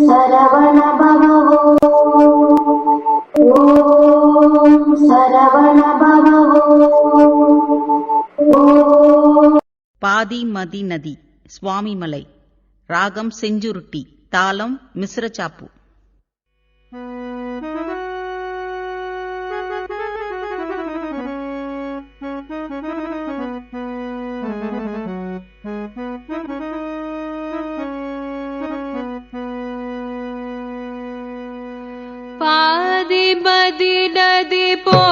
சரவண பவோ ஓம் சரவண பவோ ஓம் பாதி மதி நதி சுவாமிமலை ராகம் செஞ்சுருட்டி தாளம் மிஸ்ரச்சாப்பு பாதி மதி நதி போதுமடி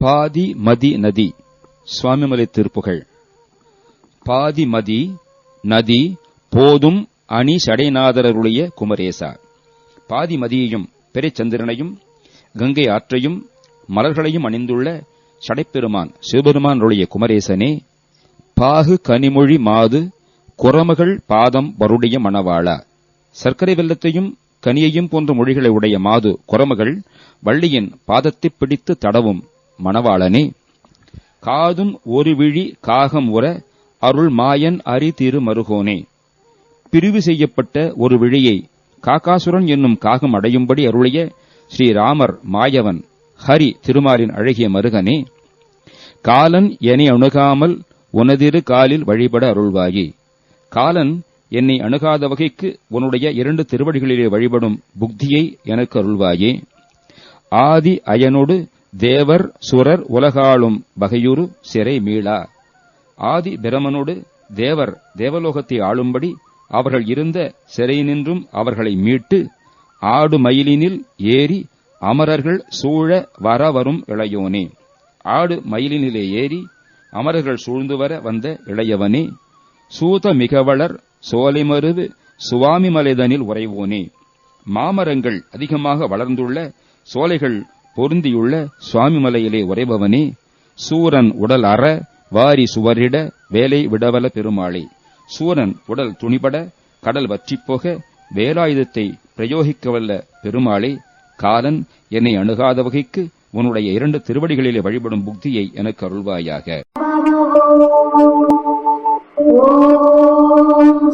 பாதி மதி நதி சுவாமிமலை திருப்புகள். பாதி மதி நதி போதும் அணி சடைநாதரருடைய குமரேசா. பாதி மதியையும் பெருச்சந்திரனையும் கங்கை ஆற்றையும் மலர்களையும் அணிந்துள்ள சடைப்பெருமான் சிவபெருமானுடைய குமரேசனே பாகு கனிமொழி மாது குரமகள் பாதம் வருடைய மணவாளா. சர்க்கரை வெள்ளத்தையும் கனியையும் போன்ற மொழிகளை உடைய மாது குரமகள் வள்ளியின் பாதத்தைப் பிடித்து தடவும் மணவாளனே. காதும் ஒரு விழி காகம் உற அருள் மாயன் அரி திரு மருகோனே. பிரிவு செய்யப்பட்ட ஒரு விழியை காக்காசுரன் என்னும் காகம் அடையும்படி அருளிய ஸ்ரீராமர் மாயவன் ஹரி திருமாலின் அழகிய மருகனே. காலன் என அணுகாமல் உனதிரு காலில் வழிபட அருள்வாயே. காலன் என்னை அணுகாத வகைக்கு உன்னுடைய இரண்டு திருவடிகளிலே வழிபடும் புக்தியை எனக்கு அருள்வாயே. ஆதி அயனோடு தேவர் சுரர் உலகாளும் வகையுறு சிறை மீளா. ஆதி பிரமனோடு தேவர் தேவலோகத்தை ஆளும்படி அவர்கள் இருந்த சிறையினின்றும் அவர்களை மீட்டு ஆடு மயிலினில் ஏறி அமரர்கள் சூழ வர வரும் இளையோனே. ஆடு மயிலினிலே ஏறி அமரர்கள் சூழ்ந்து வர வந்த இளையவனே சூத மிகவளர் சோலைமருது சுவாமிமலைதனில் உறைவோனே. மாமரங்கள் அதிகமாக வளர்ந்துள்ள சோலைகள் பொருந்தியுள்ள சுவாமிமலையிலே உறைபவனே சூரன் உடல் அற வாரி சுவரிட வேலை விடவல பெருமாளே. சூரன் உடல் துணிபட கடல் வற்றிப்போக வேலாயுதத்தை பிரயோகிக்கவல்ல பெருமாளே காலன் என்னை அணுகாத வகைக்கு உன்னுடைய இரண்டு திருவடிகளிலே வழிபடும் புக்தியை எனக்கு அருள்வாயாக ஓம்